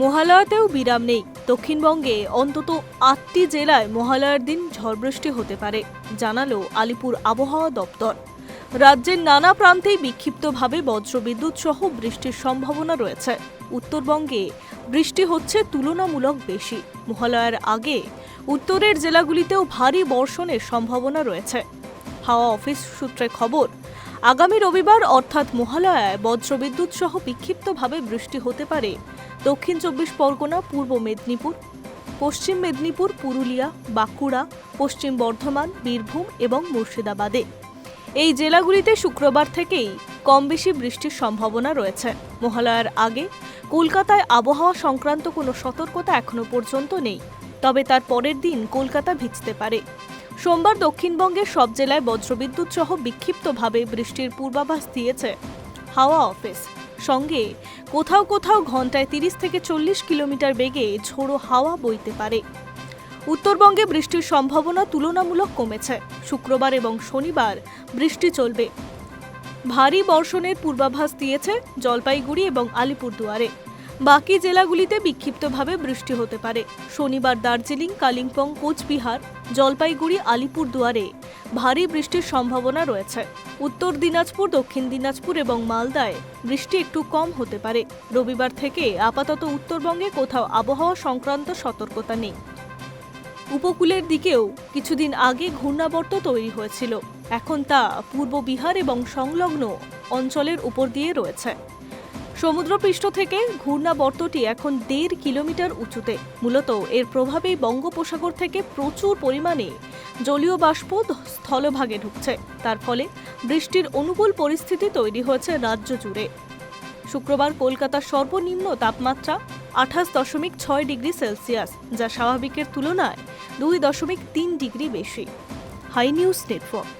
মহালয়াতেও বিরাম নেই। দক্ষিণবঙ্গে অন্তত আটটি জেলায় মহালয়ার দিন ঝড় বৃষ্টি হতে পারে, জানালো আলিপুর আবহাওয়া দপ্তর। রাজ্যের নানা প্রান্তেই বিক্ষিপ্তভাবে বজ্রবিদ্যুৎ সহ বৃষ্টির সম্ভাবনা রয়েছে। উত্তরবঙ্গে বৃষ্টি হচ্ছে তুলনামূলক বেশি। মহালয়ার আগে উত্তরের জেলাগুলিতেও ভারী বর্ষণের সম্ভাবনা রয়েছে। হাওয়া অফিস সূত্রে খবর আগামী রবিবার অর্থাৎ মহালয়ায় বজ্রবিদ্যুৎ সহ বিক্ষিপ্তভাবে বৃষ্টি হতে পারে। দক্ষিণ চব্বিশ পরগনা, পূর্ব মেদিনীপুর, পশ্চিম মেদিনীপুর, পুরুলিয়া, বাঁকুড়া, পশ্চিম বর্ধমান, বীরভূম এবং মুর্শিদাবাদে। এই জেলাগুলিতে শুক্রবার থেকেই কম বেশি বৃষ্টির সম্ভাবনা রয়েছে। মহালয়ার আগে কলকাতায় আবহাওয়া সংক্রান্ত কোনো সতর্কতা এখনও পর্যন্ত নেই। তবে তার পরের দিন কলকাতা ভিজতে পারে। সোমবার দক্ষিণবঙ্গের সব জেলায় বজ্রবিদ্যুৎ সহ বিক্ষিপ্তভাবে বৃষ্টির পূর্বাভাস দিয়েছে হাওয়া অফিস। সঙ্গে কোথাও কোথাও ঘন্টায় তিরিশ থেকে চল্লিশ কিলোমিটার বেগে ঝোড়ো হাওয়া বইতে পারে। উত্তরবঙ্গে বৃষ্টির সম্ভাবনা তুলনামূলক কমেছে। শুক্রবার এবং শনিবার বৃষ্টি চলবে। ভারী বর্ষণের পূর্বাভাস দিয়েছে জলপাইগুড়ি এবং আলিপুরদুয়ারে। বাকি জেলাগুলিতে বিক্ষিপ্তভাবে বৃষ্টি হতে পারে। শনিবার দার্জিলিং, কালিম্পং, কোচবিহার, জলপাইগুড়ি, আলিপুরদুয়ারে ভারী বৃষ্টির সম্ভাবনা রয়েছে। উত্তর দিনাজপুর, দক্ষিণ দিনাজপুর এবং মালদায় বৃষ্টি একটু কম হতে পারে। রবিবার থেকে আপাতত উত্তরবঙ্গে কোথাও আবহাওয়া সংক্রান্ত সতর্কতা নেই। উপকূলের দিকেও কিছুদিন আগে ঘূর্ণাবর্ত তৈরি হয়েছিল। এখন তা পূর্ব বিহার এবং সংলগ্ন অঞ্চলের উপর দিয়ে রয়েছে। সমুদ্রপৃষ্ঠ থেকে ঘূর্ণাবর্তটি এখন দেড় কিলোমিটার উঁচুতে। মূলত এর প্রভাবেই বঙ্গোপসাগর থেকে প্রচুর পরিমাণে জলীয় বাষ্প স্থলভাগে ঢুকছে। তার ফলে বৃষ্টির অনুকূল পরিস্থিতি তৈরি হয়েছে রাজ্য জুড়ে। শুক্রবার কলকাতার সর্বনিম্ন তাপমাত্রা আঠাশ দশমিক ছয় ডিগ্রি সেলসিয়াস, যা স্বাভাবিকের তুলনায় দুই দশমিক তিন ডিগ্রি বেশি। High news network.